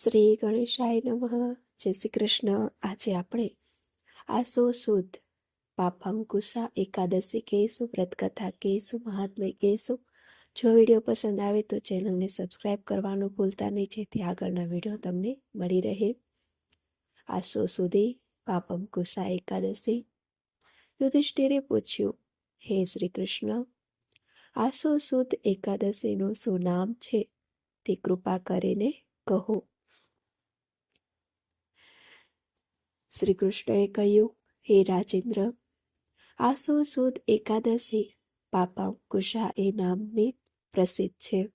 શ્રી ગણેશાય નમઃ. જય શ્રી કૃષ્ણ. આજે આપણે આસો સુદ પાપંકુશા એકાદશી કહીશું, વ્રતકથા કહીશું, મહાત્મય કહીશું. જો વીડિયો પસંદ આવે તો ચેનલને સબસ્ક્રાઈબ કરવાનું ભૂલતા નહીં, જેથી આગળના વીડિયો તમને મળી રહે. આસો સુધી પાપંકુશા એકાદશી. યુધિષ્ઠિરે પૂછ્યું, હે શ્રી કૃષ્ણ, આસો સુદ એકાદશીનું શું નામ છે? તે કૃપા કરીને કહો. શ્રી કૃષ્ણએ કહ્યું, હે રાજેન્દ્ર આસો સુદ એકાદશી? પાપા કુશા એ નામની પ્રસિદ્ધ છે.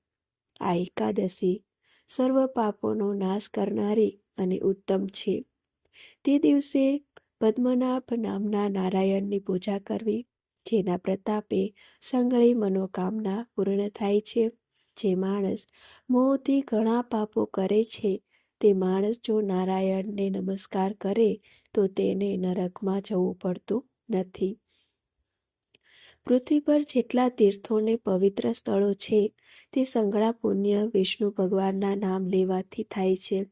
આ એકાદશી સર્વ પાપોનો નાશ કરનારી અને ઉત્તમ છે. તે દિવસે પદ્મનાભ નામના નારાયણની પૂજા કરવી, જેના પ્રતાપે સંગળી મનોકામના પૂર્ણ થાય છે. જે માણસ મોહથી ઘણા પાપો કરે છે તે માણસ જો નારાયણને નમસ્કાર કરે, તો તેને નરકમાં જવું પડતું નથી. પૃથ્વી પર જેટલા તીર્થોને પવિત્ર સ્થળો છે, તે સંગળા પુણ્ય વિષ્ણુ ભગવાનના નામ લેવાથી થાય છે.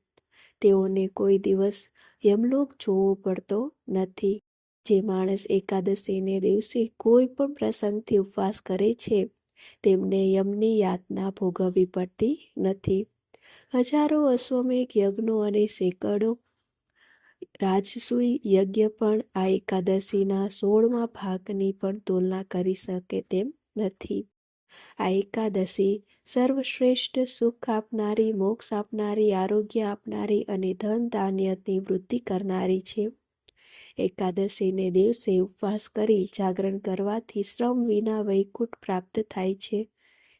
તેઓને કોઈ દિવસ યમલોક જોવો પડતો નથી. જે માણસ એકાદશીને દિવસે કોઈ પણ પ્રસંગથી ઉપવાસ કરે છે, તેમને યમની યાતના ભોગવવી પડતી નથી. હજારો અશ્વમેઘ યજ્ઞો અને સેંકડો રાજસૂય યજ્ઞ પણ આ એકાદશીના સોળમા ભાગની પણ તુલના કરી શકે તેમ નથી. આ એકાદશી સર્વશ્રેષ્ઠ સુખ આપનારી, મોક્ષ આપનારી, આરોગ્ય આપનારી અને ધન ધાન્યની વૃદ્ધિ કરનારી છે. એકાદશીને દિવસે ઉપવાસ કરી જાગરણ કરવાથી શ્રમ વિના વૈકુંઠ પ્રાપ્ત થાય છે.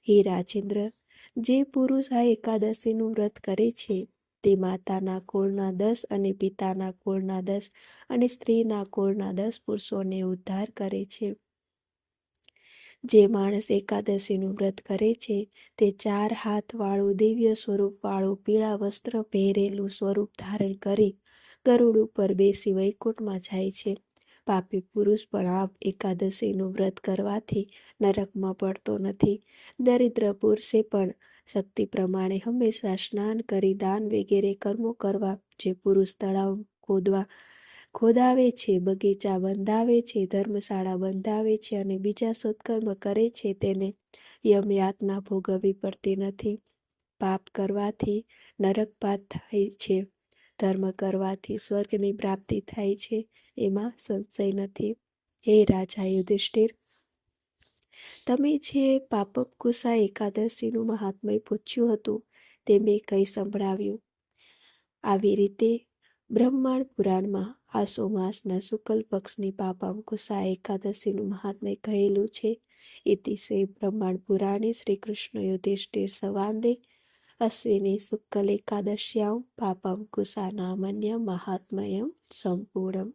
હે રાજેન્દ્ર જે પુરુષ આ એકાદશીનું વ્રત કરે છે, તે માતાના કુળના દસ અને પિતાના કુળના દસ અને સ્ત્રીના કુળના દસ પુરુષોને ઉદ્ધાર કરે છે. જે માણસ એકાદશીનું વ્રત કરે છે, તે ચાર હાથવાળું દિવ્ય સ્વરૂપવાળું પીળા વસ્ત્ર પહેરેલું સ્વરૂપ ધારણ કરી ગરુડ ઉપર બેસી વૈકુંઠમાં જાય છે. પાપી પુરુષ પણ આ એકાદશીનું વ્રત કરવાથી નરકમાં પડતો નથી. દરિદ્ર પુરુષે પણ શક્તિ પ્રમાણે હંમેશા સ્નાન કરી દાન વગેરે કર્મો કરવા જે પુરુષ તળાવ ખોદવા ખોદાવે છે, બગીચા બંધાવે છે, ધર્મશાળા બંધાવે છે અને બીજા સત્કર્મ કરે છે તેને યમયાતના ભોગવવી પડતી નથી. પાપ કરવાથી નરકપાત થાય છે. ધર્મ કરવાથી સ્વર્ગની પ્રાપ્તિ થાય છે. એમાં સંશય નથી. હે રાજા યુધિષ્ઠિર! તમે જે પાપકુસા એકાદશીનું મહાત્મય પૂછ્યું હતું, તે મેં કંઈ સંભળાવ્યું. આવી રીતે બ્રહ્માંડ પુરાણમાં આસો માસના શુક્લ પક્ષની પાપાંકુશા એકાદશીનું મહાત્મય કહેલું છે. ઇતિશે બ્રહ્માંડ પુરાણે શ્રી કૃષ્ણ યુધિષ્ઠિર સંવાદે అశ్విని సుక్కలి కదశ్యాం పాపం కుశానామన్య మహాత్మయం సంపూడం